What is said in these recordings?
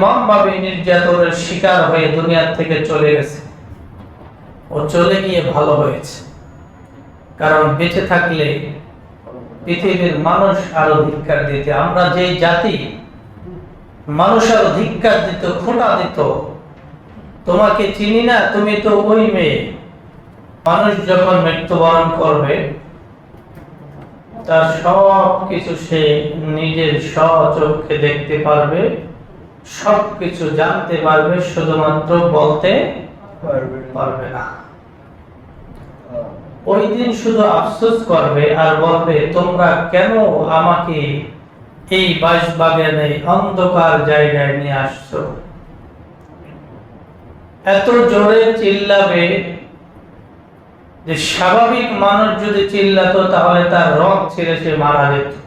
ভাবে নির্যাতনের শিকার হয়ে দুনিয়ার থেকে চলে গেছে। ও চলে গিয়ে ভালো হয়েছে। কারণ বেঁচে থাকলে পৃথিবীর মানুষ আরও ধিক্কার দিতে। আমরা যেই জাতি, মানুষ আরও ধিক্কার দিত, খোটা দিত। তোমাকে চিনি না, তুমি তো ওই মেয়ে। মানুষ যখন মৃত্যুবরণ করবে, তার সব কিছু সে নিজের স্বচক্ষে দেখতে পারবে। সব কিছু জানতে পারবে শুধুমাত্র বলতে পারবে না। ওই দিন শুধু আফসোস করবে আর বলবে তোমরা কেন আমাকে এই বাসবাগানে অন্ধকার জায়গায় নিয়ে আসছো? এত জোরে চিল্লাবে যে স্বাভাবিক মানুষ যদি চিল্লাতো তাহলে তার রক ছেড়ে সে মারা যেত।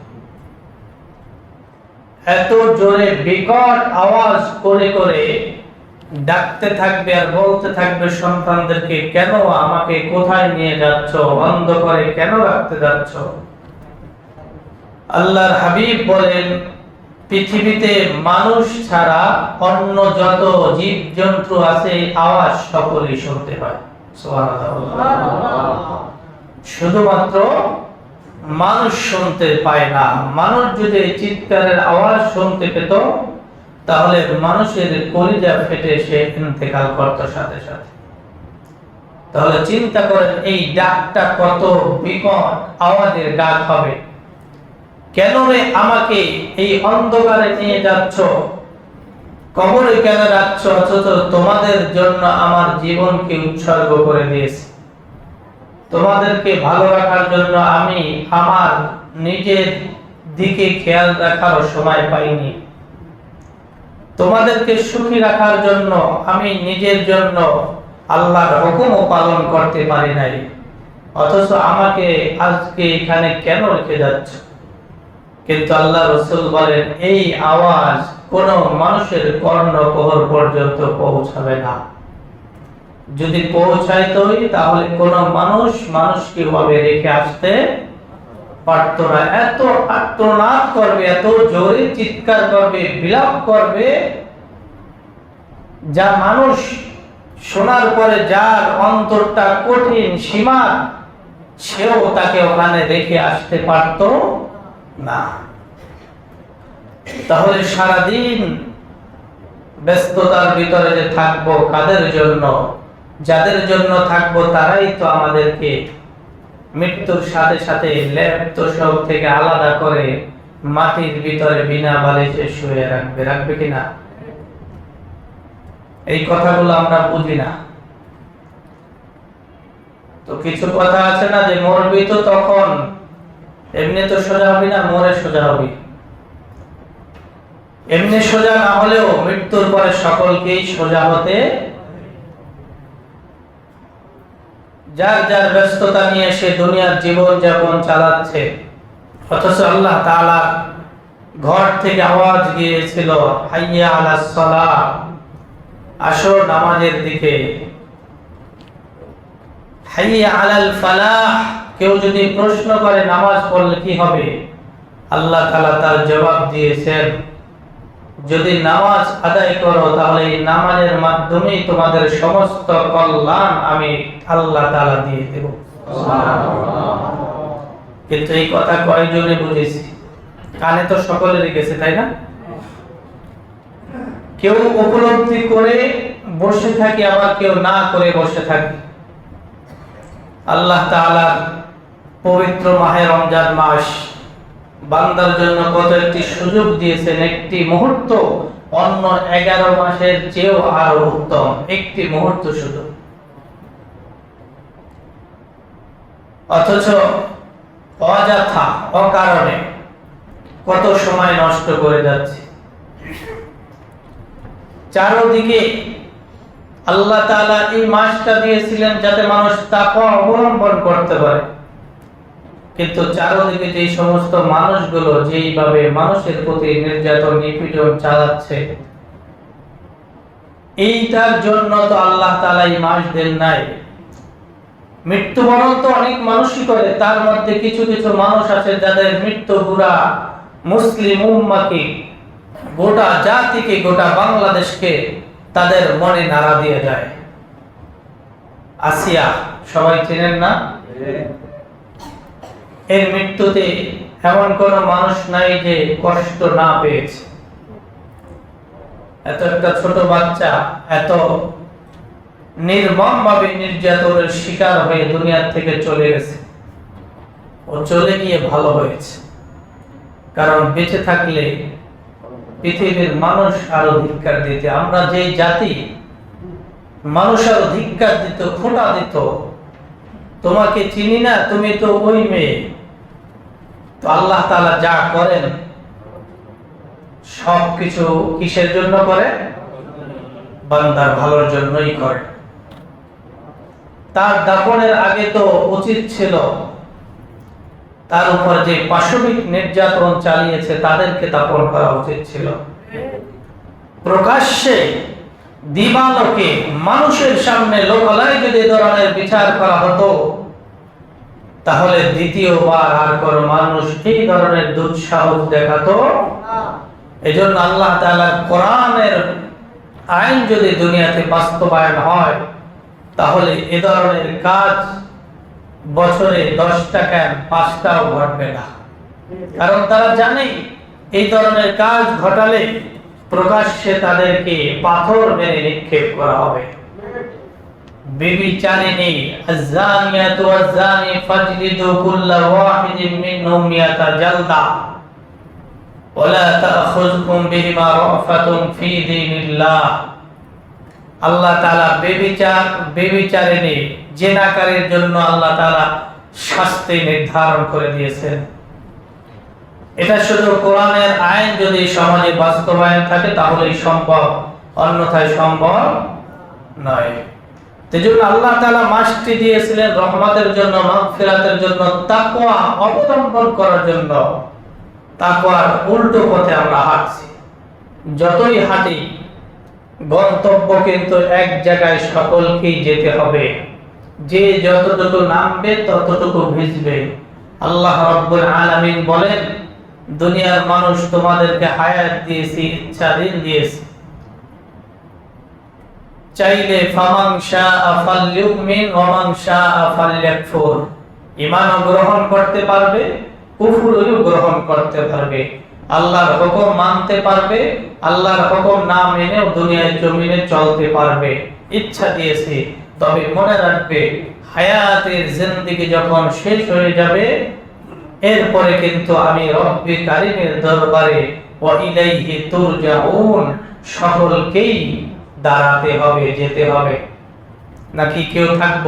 এত জোরে বিকট আওয়াজ করে করে ডাকতে থাকবে আর বলতে থাকবে সন্তানদেরকে কেন আমাকে কোথায় নিয়ে যাচ্ছ? বন্ধ করে কেন রাখতে যাচ্ছ? আল্লাহর হাবিব বলেন পৃথিবীতে মানুষ ছাড়া অন্য যত জীব জন্তু আছে আওয়াজ সকলেই শুনতে হয় শুধুমাত্র মানুষ শুনতে পায় না। মানুষ যদি চিৎকারের আওয়াজ শুনতে পেত, তাহলে মানুষের কলিজা ফেটে সে ইন্তেকাল করত সাথে সাথে। তাহলে চিন্তা করেন, এই ডাকটা কত বিকট আওয়াজের ডাক হবে। কেন আমাকে এই অন্ধকারে নিয়ে যাচ্ছ? কবরে কেন রাখছ? অথচ তোমাদের জন্য আমার জীবনকে উৎসর্গ করে দিয়েছি। তোমাদেরকে ভালো রাখার জন্য আমি আমার নিজের দিকে খেয়াল রাখার সময় পাইনি। তোমাদেরকে সুখী রাখার জন্য আমি নিজের জন্য আল্লাহর হুকুমও পালন করতে পারি নাই। অথচ আমাকে আজকে এখানে কেন রেখে যাচ্ছ? কিন্তু আল্লাহ রসুল বলেন, এই আওয়াজ কোন মানুষের কর্ণকহর পর্যন্ত পৌঁছাবে না। যদি পৌঁছাইতই, তাহলে কোন মানুষ মানুষকে ভাবে রেখে আসতে পারত না। এত আত্মনাদ করবে, এত জোরে চিৎকার করবে, বিলাপ করবে, যা মানুষ শোনার পরে যার অন্তরটা কঠিন সীমা, সেও তাকে ওখানে রেখে আসতে পারত না। তাহলে সারাদিন ব্যস্ততার ভিতরে যে থাকব কাদের জন্য? যাদের জন্য থাকব তারাই তো আমাদেরকে মৃত্যুর সাথে সাথে ল্যাপ্ত সব থেকে আলাদা করে মাটির ভিতরে বিনা বালিশে শুয়ে রাখবে। রাখবে কিনা এই কথাগুলো আমরা বুঝি না। তো কিছু কথা আছে না যে মরবি তো তখন? এমনি তো সোজা হবি না, মরে সোজা হবি। এমনি সোজা না হলেও মৃত্যুর পরে সকলকেই সোজা হতে যার যার ব্যস্ততা নিয়ে সে দুনিয়ার জীবন যাপন চালাচ্ছে। অথচ আল্লাহ তাআলা ঘর থেকে আওয়াজ গিয়েছিল, হাইয়া আলাস সালাহ আসো নামাজের দিকে। হাইয়া আলাল ফালাহ কেউ যদি প্রশ্ন করে, নামাজ পড়লে কি হবে? আল্লাহ তাআলা তার জবাব দিয়েছেন যদি নামাজ আদায় করো, তাহলে এই নামাজের মাধ্যমেই তোমাদের সমস্ত কল্যাণ আমি আল্লাহ তাআলা দিয়ে দেব। কিন্তু এই কথা কয়জনে বুঝেছি? কানে তো সকলেরই গেছে, তাই না? কেউ উপলব্ধি করে বসে থাকি, আবার কেউ না করে বসে থাকি। আল্লাহ তাআলার পবিত্র মাহে রমজান মাস বান্দার জন্য কত একটি সুযোগ দিয়েছেন? একটি মুহূর্ত, অন্য এগারো মাসের চেয়েও আরও উত্তম। একটি মুহূর্ত শুধু। অথচ অযথা, অকারণে কত সময় নষ্ট করে যাচ্ছে। চারদিকে আল্লাহ তাআলা এই মাসটা দিয়েছিলেন যাতে মানুষ তাকওয়া অবলম্বন করতে পারে। কিন্তু চারদিকে যে সমস্ত মানুষগুলো যেইভাবে মানুষের প্রতি নির্যাতন, নিপীড়ন চালাচ্ছে, এইটার জন্য তো আল্লাহ তাআলা এই মাস দেন নাই। মৃত্যুবরণ তো অনেক মানুষই করে, তার মধ্যে কিছু কিছু মানুষ আছে যাদের মৃত্যু পুরা মুসলিম উম্মাকে, গোটা জাতিকে, গোটা বাংলাদেশকে তাদের মনে নাড়া দিয়ে যায়। আসিয়া, সবাই চেনেন না? এর মৃত্যুতে এমন কোন মানুষ নাই যে কষ্ট না পেয়েছে। এত একটা ছোট বাচ্চা, এত নির্মম ভাবে নির্যাতনের শিকার হয়ে দুনিয়ার থেকে চলে গেছে। ও চলে গিয়ে ভালো হয়েছে। কারণ বেঁচে থাকলে পৃথিবীর মানুষ আরও ধিক্কার দিতে। আমরা যে জাতি, মানুষ আরও ধিক্কার দিত, খোটা দিত। তোমাকে চিনি না, তুমি তো ওই মেয়ে। তো আল্লাহ তাআলা যা করেন সব কিছু কিসের জন্য করে? বান্দার ভালোর জন্যই করে। তার দাফনের আগে তো উচিত ছিল, তার উপর যে পাশবিক নির্যাতন চালিয়েছে, তাদেরকে দাপন করা উচিত ছিল। প্রকাশ্যে দিবালোকে মানুষের সামনে লোকালয়ে যদি ধরনের বিচার করা হতো তাহলে দ্বিতীয়বার আর কোন মানুষ এই ধরনের দুঃসাহস দেখাতো? এজন্য আল্লাহ কোরআনের আইন যদি দুনিয়াতে বাস্তবায়ন হয়, তাহলে এ ধরনের কাজ বছরে দশটা কেন পাঁচটাও ঘটবে না। কারণ তারা জানে এই ধরনের কাজ ঘটালে প্রকাশ্যে তাদেরকে পাথর মেরে নিক্ষেপ করা হবে। ফাজলিদু ওয়াহিদিন মিনহুম মিয়াতা জালদা ওয়ালা তাখুযকুম ফি দীনিল্লাহ আল্লাহ তাআলা বেবিচার জন্য আল্লাহ তাআলা শাস্তি নির্ধারণ করে দিয়েছেন। এটা শুধু কোরআনের আইন যদি সমাজে বাস্তবায়ন থাকে তাহলেই সম্ভব, অন্যথায় সম্ভব নয়। সেজন্য আল্লাহ তাআলা মাসটি দিয়েছিলেন রহমতের জন্য, মাগফিরাতের জন্য, তাকওয়া অবলম্বন করার জন্য। তাকওয়ার উল্টো পথে আমরা হাঁটছি। যতই হাঁটি, গন্তব্য কিন্তু এক জায়গায় সকলকেই যেতে হবে। যে যতটুকু নামবে, ততটুকু ভিজবে। আল্লাহ রাব্বুল আলামিন বলেন, দুনিয়ার মানুষ তোমাদেরকে হায়াত দিয়েছি ইচ্ছাধীন দিয়েছি। চাইলে গ্রহণ করতে পারবে গ্রহণ করতে পারবে। আল্লাহর হুকুম মানতে পারবে, আল্লাহর হুকুম না মেনেও জমিনে চলতে পারবে। ইচ্ছা দিয়েছে, তবে মনে রাখবে, হায়াতের জিন্দেগি যখন শেষ হয়ে যাবে, এরপরে কিন্তু আমি রব্বি কারিমের দরবারে ওয়া ইলাইহি তুরজাউন, সকলকেই দাঁড়াতে হবে যেতে হবে। নাকি কেউ থাকব?